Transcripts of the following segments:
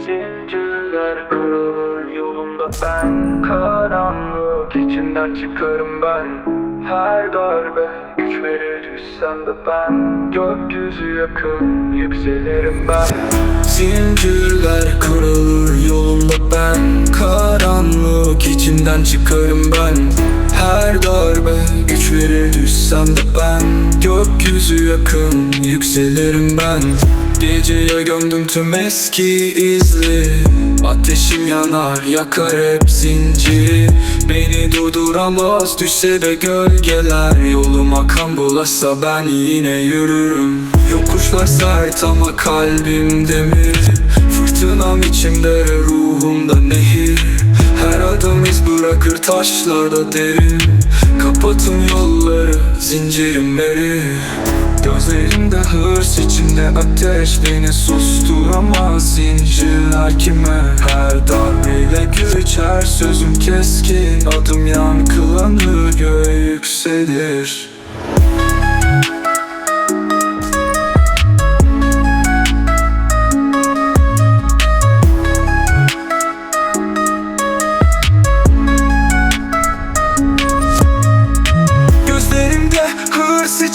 Zincirler kırılır yolumda ben. Karanlık içinden çıkarım ben. Her darbe güç verir düşsem de ben. Gökyüzü yakın yükselirim ben. Zincirler kırılır yolumda ben. Karanlık içinden çıkarım ben. Her darbe güç verir düşsem de ben. Gökyüzü yakın yükselirim ben Geceye gömdüm tüm eski izli Ateşim yanar yakar hep zinciri. Beni durduramaz düşse de gölgeler. Yoluma kan bulaşsa ben yine yürürüm. Yokuşlar sert ama kalbim demir. Fırtınam içimde ruhumda nehir. Her adım iz bırakır taşlarda derin. Kapatın yolları zincirim erir Gözlerimde hırs içinde ateş Beni susturamaz. Zincirler kime? Her darbeyle güç her sözüm keskin Adım yankılanır göğe yükselir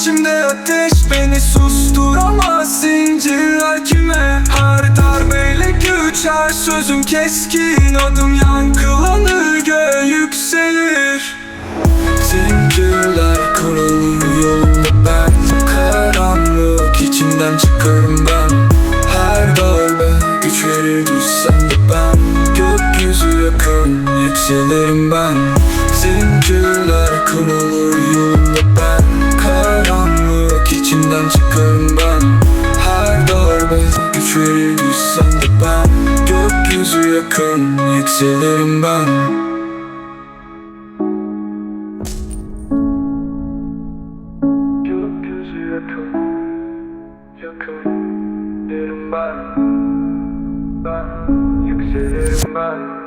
içimde ateş Beni susturamaz zincirler kime? Her darbeyle güç her sözüm keskin Adım yankılanır göğe yükselir. Zincirler kırılır yolumda ben Karanlık içimden çıkarım ben. Her darbe güç verir düşsem de ben. Gökyüzü yakın yükselirim ben. Zincirler kırılır İçimden çıkarım ben. Her darbe güç verir düşsem de ben. Gökyüzü yakın yükselirim ben. Gökyüzü yakın, yakın derim ben. Ben yükselirim ben